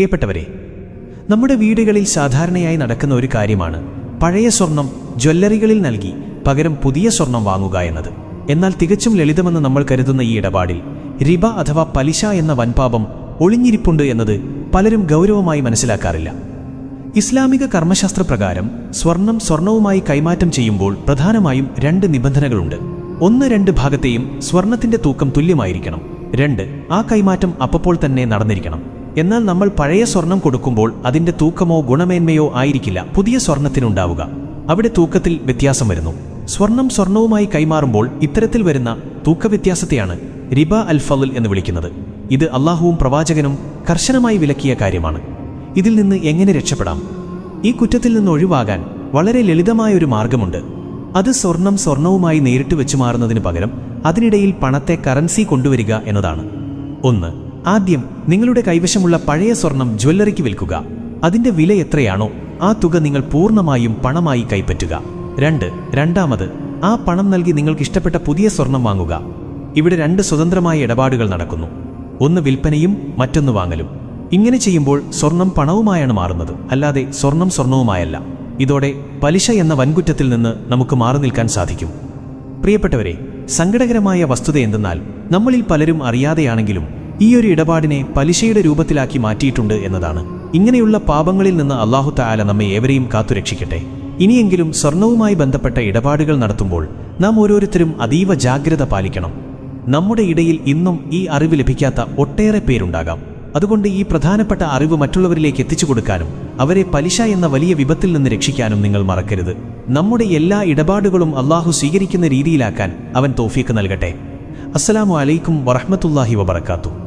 പ്രിയപ്പെട്ടവരെ നമ്മുടെ വീടുകളിൽ സാധാരണയായി നടക്കുന്ന ഒരു കാര്യമാണ് പഴയ സ്വർണം ജ്വല്ലറികളിൽ നൽകി പകരം പുതിയ സ്വർണം വാങ്ങുക എന്നത്. എന്നാൽ തികച്ചും ലളിതമെന്ന് നമ്മൾ കരുതുന്ന ഈ ഇടപാടിൽ റിബ അഥവാ പലിശ എന്ന വൻപാപം ഒളിഞ്ഞിരിപ്പുണ്ട് എന്നത് പലരും ഗൗരവമായി മനസ്സിലാക്കാറില്ല. ഇസ്ലാമിക കർമ്മശാസ്ത്ര പ്രകാരം സ്വർണം സ്വർണവുമായി കൈമാറ്റം ചെയ്യുമ്പോൾ പ്രധാനമായും രണ്ട് നിബന്ധനകളുണ്ട്. ഒന്ന് രണ്ട് ഭാഗത്തെയും സ്വർണത്തിന്റെ തൂക്കം തുല്യമായിരിക്കണം. രണ്ട് ആ കൈമാറ്റം അപ്പോൾ തന്നെ നടന്നിരിക്കണം. എന്നാൽ നമ്മൾ പഴയ സ്വർണം കൊടുക്കുമ്പോൾ അതിന്റെ തൂക്കമോ ഗുണമേന്മയോ ആയിരിക്കില്ല. പുതിയ സ്വർണത്തിനുണ്ടാവുക. അവിടെ തൂക്കത്തിൽ വ്യത്യാസം വരുന്നു. സ്വർണം സ്വർണവുമായി കൈമാറുമ്പോൾ ഇത്തരത്തിൽ വരുന്ന തൂക്കവ്യത്യാസത്തെയാണ് റിബ അൽ ഫലുൽ എന്ന് വിളിക്കുന്നത്. ഇത് അള്ളാഹുവും പ്രവാചകനും കർശനമായി വിലക്കിയ കാര്യമാണ്. ഇതിൽ നിന്ന് എങ്ങനെ രക്ഷപ്പെടാം? ഈ കുറ്റത്തിൽ നിന്ന് ഒഴിവാകാൻ വളരെ ലളിതമായ ഒരു മാർഗമുണ്ട്. അത് സ്വർണം സ്വർണവുമായി നേരിട്ട് വെച്ചു മാറുന്നതിന് പകരം അതിനിടയിൽ പണത്തെ കറൻസി കൊണ്ടുവരിക എന്നതാണ്. ഒന്ന് ആദ്യം നിങ്ങളുടെ കൈവശമുള്ള പഴയ സ്വർണം ജ്വല്ലറിക്ക് വിൽക്കുക. അതിന്റെ വില എത്രയാണോ ആ തുക നിങ്ങൾ പൂർണമായും പണമായി കൈപ്പറ്റുക. രണ്ട് രണ്ടാമത് ആ പണം നൽകി നിങ്ങൾക്ക് ഇഷ്ടപ്പെട്ട പുതിയ സ്വർണം വാങ്ങുക. ഇവിടെ രണ്ട് സ്വതന്ത്രമായ ഇടപാടുകൾ നടക്കുന്നു. ഒന്ന് വിൽപ്പനയും മറ്റൊന്ന് വാങ്ങലും. ഇങ്ങനെ ചെയ്യുമ്പോൾ സ്വർണം പണവുമായാണ് മാറുന്നത്. അല്ലാതെ സ്വർണം സ്വർണവുമായല്ല. ഇതോടെ പലിശ എന്ന വൻകുറ്റത്തിൽ നിന്ന് നമുക്ക് മാറി നിൽക്കാൻ സാധിക്കും. പ്രിയപ്പെട്ടവരെ സങ്കടകരമായ വസ്തുത എന്തെന്നാൽ നമ്മളിൽ പലരും അറിയാതെയാണെങ്കിലും ഈ ഒരു ഇടപാടിനെ പലിശയുടെ രൂപത്തിലാക്കി മാറ്റിയിട്ടുണ്ട് എന്നതാണ്. ഇങ്ങനെയുള്ള പാപങ്ങളിൽ നിന്ന് അള്ളാഹു താല നമ്മെ ഏവരെയും കാത്തുരക്ഷിക്കട്ടെ. ഇനിയെങ്കിലും സ്വർണവുമായി ബന്ധപ്പെട്ട ഇടപാടുകൾ നടത്തുമ്പോൾ നാം ഓരോരുത്തരും അതീവ ജാഗ്രത പാലിക്കണം. നമ്മുടെ ഇടയിൽ ഇന്നും ഈ അറിവ് ലഭിക്കാത്ത ഒട്ടേറെ പേരുണ്ടാകാം. അതുകൊണ്ട് ഈ പ്രധാനപ്പെട്ട അറിവ് മറ്റുള്ളവരിലേക്ക് എത്തിച്ചു കൊടുക്കാനും അവരെ പലിശ എന്ന വലിയ വിപത്തിൽ നിന്ന് രക്ഷിക്കാനും നിങ്ങൾ മറക്കരുത്. നമ്മുടെ എല്ലാ ഇടപാടുകളും അള്ളാഹു സ്വീകരിക്കുന്ന രീതിയിലാക്കാൻ അവൻ തോഫീക്ക് നൽകട്ടെ. അസ്സലാമു അലൈക്കും വറഹ്മത്തുള്ളാഹി വബർക്കാത്തു